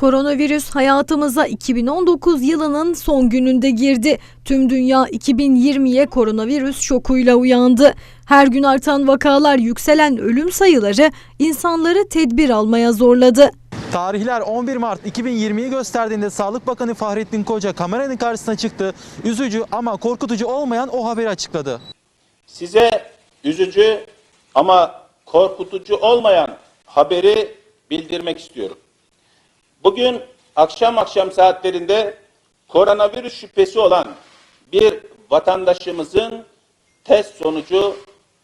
Koronavirüs hayatımıza 2019 yılının son gününde girdi. Tüm dünya 2020'ye koronavirüs şokuyla uyandı. Her gün artan vakalar, yükselen ölüm sayıları insanları tedbir almaya zorladı. Tarihler 11 Mart 2020'yi gösterdiğinde Sağlık Bakanı Fahrettin Koca kameranın karşısına çıktı. Üzücü ama korkutucu olmayan o haberi açıkladı. Size üzücü ama korkutucu olmayan haberi bildirmek istiyorum. Bugün akşam akşam saatlerinde koronavirüs şüphesi olan bir vatandaşımızın test sonucu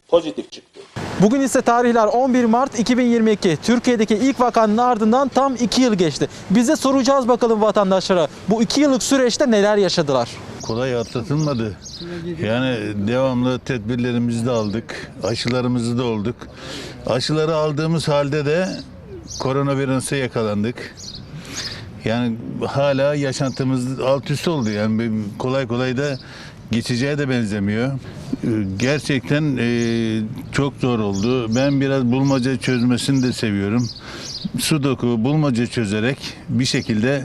pozitif çıktı. Bugün ise tarihler 11 Mart 2022. Türkiye'deki ilk vakanın ardından tam 2 yıl geçti. Biz de soracağız bakalım vatandaşlara. Bu 2 yıllık süreçte neler yaşadılar? kolay atlatılmadı. Yani devamlı tedbirlerimizi de aldık, aşılarımızı da olduk. Aşıları aldığımız halde de koronavirüse yakalandık. Yani hala yaşantımız alt üst oldu. Yani kolay kolay da geçeceğe de benzemiyor. Ee, Gerçekten e, çok zor oldu. Ben biraz bulmaca çözmesini de seviyorum. Sudoku bulmaca çözerek bir şekilde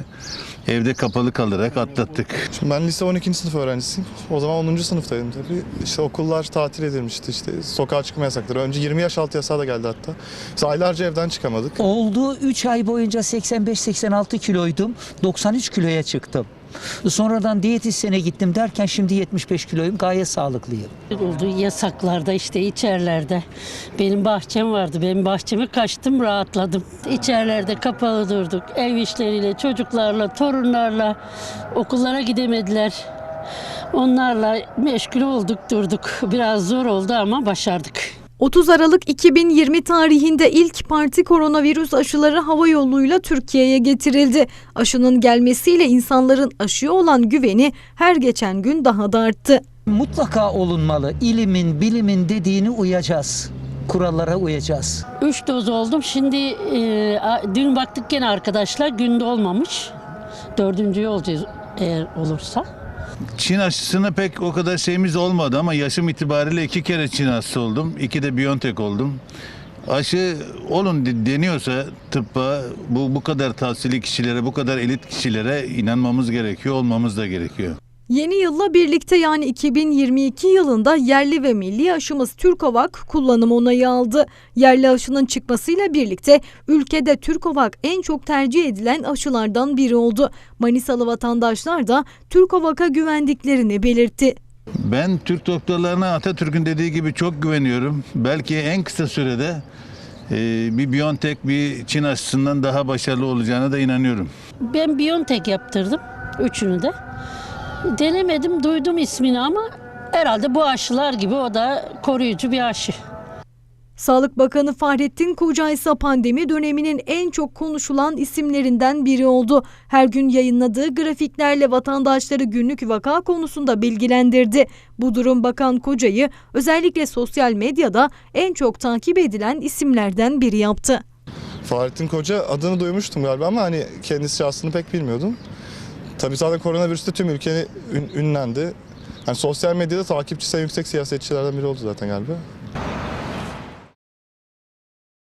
evde kapalı kalarak atlattık. Şimdi ben lise 12. sınıf öğrencisiyim. O zaman 10. sınıftaydım tabii. İşte okullar tatil edilmişti işte sokağa çıkma yasakları. Önce 20 yaş altı yasağı da geldi hatta. Biz aylarca evden çıkamadık. Oldu 3 ay boyunca 85-86 kiloydum. 93 kiloya çıktım. Sonradan diyetisyene gittim derken şimdi 75 kiloyum. Gayet sağlıklıyım. oldu yasaklarda işte içerilerde. Benim bahçem vardı. Benim bahçeme kaçtım rahatladım. İçerilerde kapalı durduk. Ev işleriyle, çocuklarla, torunlarla okullara gidemediler. Onlarla meşgul olduk durduk. Biraz zor oldu ama başardık. 30 Aralık 2020 tarihinde ilk parti koronavirüs aşıları hava yoluyla Türkiye'ye getirildi. Aşının gelmesiyle insanların aşıya olan güveni her geçen gün daha da arttı. Mutlaka olunmalı. İlimin, bilimin dediğini uyacağız. Kurallara uyacağız. Üç doz oldum. Şimdi e, dün baktık gene arkadaşlar günde olmamış. Dördüncüyü olacağız eğer olursa. Çin aşısına pek o kadar şeyimiz olmadı ama yaşım itibariyle iki kere Çin aşısı oldum. İki de Biontech oldum. Aşı olun de- deniyorsa tıbba bu, bu kadar tahsili kişilere, bu kadar elit kişilere inanmamız gerekiyor, olmamız da gerekiyor. Yeni yılla birlikte yani 2022 yılında yerli ve milli aşımız Türkovak kullanım onayı aldı. Yerli aşının çıkmasıyla birlikte ülkede Türkovak en çok tercih edilen aşılardan biri oldu. Manisalı vatandaşlar da Türkovak'a güvendiklerini belirtti. Ben Türk doktorlarına Atatürk'ün dediği gibi çok güveniyorum. Belki en kısa sürede e, bir Biontech, bir Çin aşısından daha başarılı olacağına da inanıyorum. Ben Biontech yaptırdım. Üçünü de. Denemedim, duydum ismini ama herhalde bu aşılar gibi o da koruyucu bir aşı. Sağlık Bakanı Fahrettin Koca ise pandemi döneminin en çok konuşulan isimlerinden biri oldu. Her gün yayınladığı grafiklerle vatandaşları günlük vaka konusunda bilgilendirdi. Bu durum Bakan Koca'yı özellikle sosyal medyada en çok takip edilen isimlerden biri yaptı. Fahrettin Koca adını duymuştum galiba ama hani kendisi şahsını pek bilmiyordum. Tabii zaten koronavirüste tüm ülke ün- ünlendi. Yani sosyal medyada takipçisi en yüksek siyasetçilerden biri oldu zaten galiba.